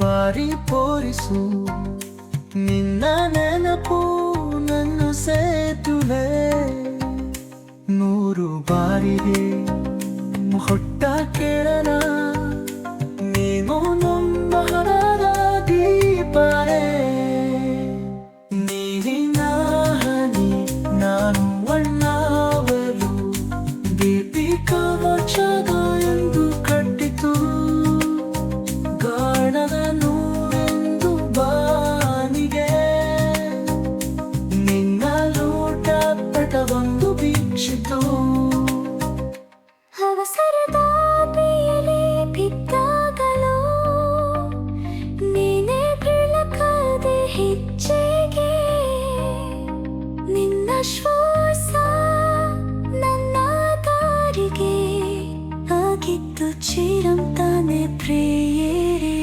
ಬಾರಿ ಪೋರಿಸು ನಿನ್ನ ನೆನಪು ನನ್ನ ಸೇತುವೆ. ನೂರು ಬಾರಿ ಹೊಟ್ಟ ಕೇಳನಾ తుచిరం తానే ప్రేయరే.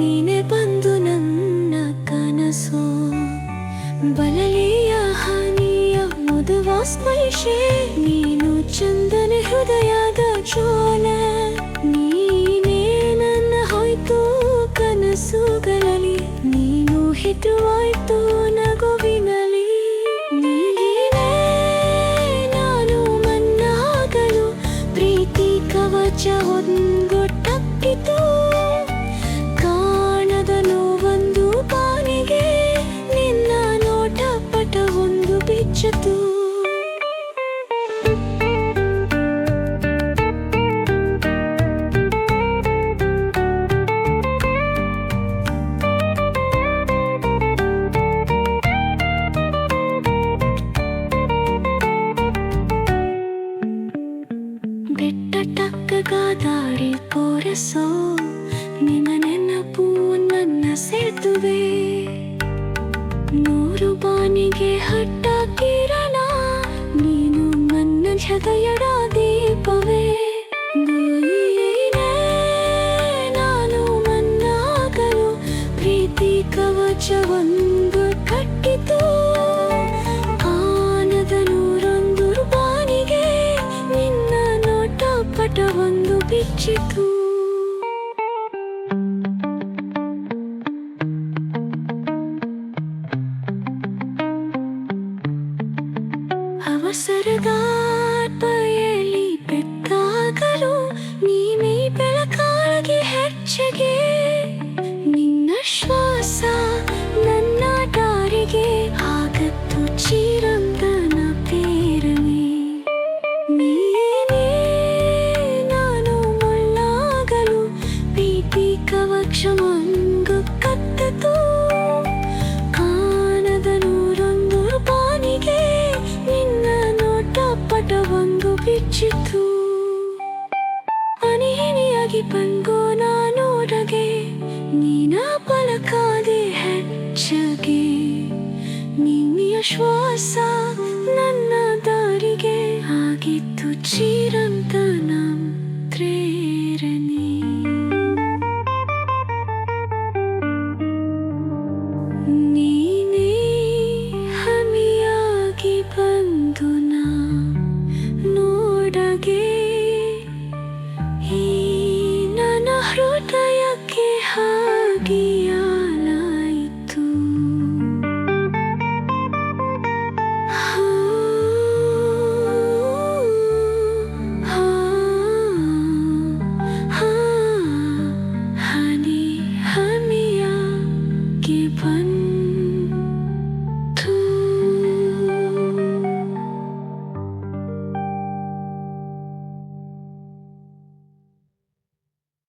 ನೀನೆ ಬಂದು ನನ್ನ ಕನಸು. ಬಲಲಿಯ ಹಾನಿಯ ಮುದುವ ಸ್ಪೈಷೆ ನೀನು ಚಂದನ ಹೃದಯದ ಜೋಲ ನೀನೇ ನನ್ನ ಹೋಯ್ತು ಕನಸುಗಳಲ್ಲಿ, ನೀನು ಹಿತವಾಯ್ತು ನಗುವಿನಲ್ಲಿ. ನೀನೇ ನಾನು ಮನ್ನಾಗಲು, ಪ್ರೀತಿ ಕವಚ ಹೊಂದೊಟ್ಟಕ್ಕಿತು ಮಾರ್ಗ ದಾರಿ ತೋರಿಸೋ. ನಿನ್ನ ನೆನಪು ನನ್ನ ಸೇತುವೆ. ನೂರು ಬಾನಿಗೆ ಹಟ್ಟ ಕಿರಣ. ನೀನು ನನ್ನ ಹೃದಯಡಾದೆ ಮಸರಗಾ 说散。